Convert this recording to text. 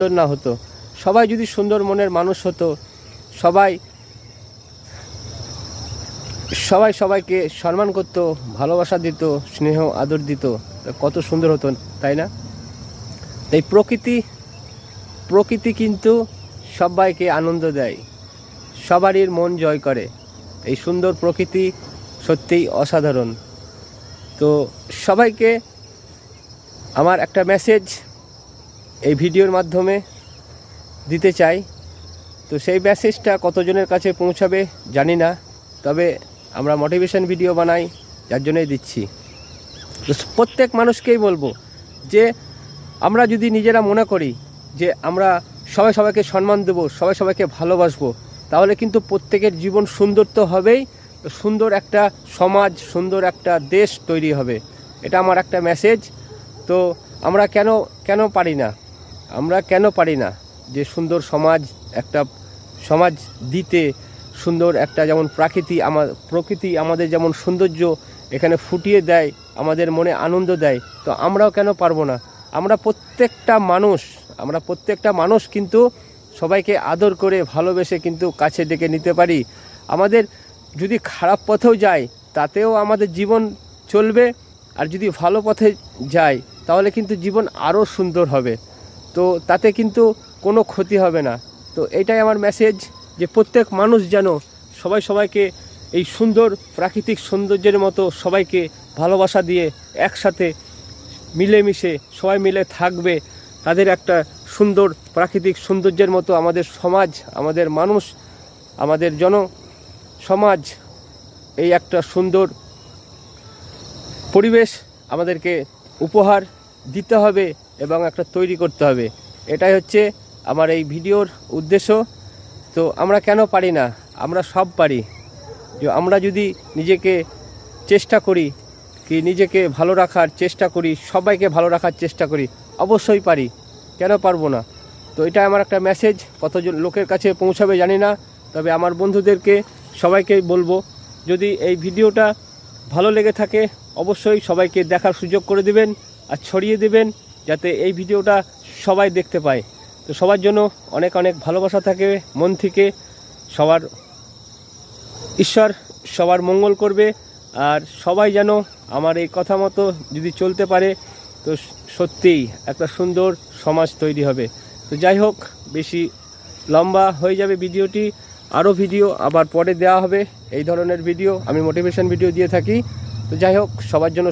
না হতো। সবাই যদি সুন্দর মনের মানুষ হতো, সবাই সবাই সবাইকে সম্মান করতো, ভালোবাসা দিত, স্নেহ, আদর দিত। কত সুন্দর হতো, তাই না? তাই প্রকৃতি প্রকৃতি কিন্তু সবাইকে আনন্দ দেয়। সবারই মন জয় করে। এই সুন্দর প্রকৃতি সত্যিই অসাধারণ। তো সবাইকে আমার একটা মেসেজ এই ভিডিওর মাধ্যমে দিতে চাই। তো সেই মেসেজটা কতজনের কাছে পৌঁছাবে জানি না, তবে আমরা মোটিভেশন ভিডিও বানাই, যার জন্যই দিচ্ছি। তো প্রত্যেক মানুষকেই বলব যে, আমরা যদি নিজেরা মনে করি যে, আমরা সবাই সবাইকে সম্মান দেবো, সবাই সবাইকে ভালোবাসবো, তাহলে কিন্তু প্রত্যেকের জীবন সুন্দর তো হবেই, সুন্দর একটা সমাজ, সুন্দর একটা দেশ তৈরি হবে। এটা আমার একটা মেসেজ তো আমরা কেন কেন পারি না? আমরা কেন পারি না যে সুন্দর সমাজ একটা সমাজ দিতে, সুন্দর একটা যেমন প্রাকৃতি আমার প্রকৃতি আমাদের যেমন সৌন্দর্য এখানে ফুটিয়ে দেয়, আমাদের মনে আনন্দ দেয়, তো আমরাও কেন পারব না? আমরা প্রত্যেকটা মানুষ, আমরা প্রত্যেকটা মানুষ কিন্তু সবাইকে আদর করে ভালোবেসে কিন্তু কাছে ডেকে নিতে পারি। আমাদের যদি খারাপ পথেও যায়, তাতেও আমাদের জীবন চলবে, আর যদি ভালো পথে যায়, তাহলে কিন্তু জীবন আরও সুন্দর হবে। তো তাতে কিন্তু কোনো ক্ষতি হবে না। তো এটাই আমার মেসেজ যে প্রত্যেক মানুষ যেন সবাই সবাইকে এই সুন্দর প্রাকৃতিক সৌন্দর্যের মতো সবাইকে ভালোবাসা দিয়ে একসাথে মিলেমিশে সবাই মিলে থাকবে, তাদের একটা সুন্দর প্রাকৃতিক সৌন্দর্যের মতো আমাদের সমাজ, আমাদের মানুষ, আমাদের জন সমাজ এই একটা সুন্দর পরিবেশ আমাদেরকে উপহার দিতে হবে। এবং একটা তৈরি করতে হবে। এটাই হচ্ছে আমার এই ভিডিওর উদ্দেশ্য। তো আমরা কেন পারি না? আমরা সব পারি। যে আমরা যদি নিজেকে চেষ্টা করি, কি নিজেকে ভালো রাখার চেষ্টা করি, সবাইকে ভালো রাখার চেষ্টা করি, অবশ্যই পারি। কেন পারব না? তো এটা আমার একটা মেসেজ কতজন লোকের কাছে পৌঁছাবে জানি না। তবে আমার বন্ধুদেরকে সবাইকে বলব, যদি এই ভিডিওটা ভালো লেগে থাকে, অবশ্যই সবাইকে দেখার সুযোগ করে দিবেন আর ছড়িয়ে দেবেন। যাতে এই ভিডিওটা সবাই দেখতে পায়। তো সবার জন্য অনেক অনেক ভালোবাসা থাকে, মন থেকে। সবার ঈশ্বর সবার মঙ্গল করবে, আর সবাই যেন আমার এই কথা মতো যদি চলতে পারে, তো সত্যিই একটা সুন্দর সমাজ তৈরি হবে। তো যাই হোক, বেশি লম্বা হয়ে যাবে ভিডিওটি। আরও ভিডিও আবার পরে দেওয়া হবে। এই ধরনের ভিডিও আমি মোটিভেশন ভিডিও দিয়ে থাকি। তো যাই হোক, সবার জন্য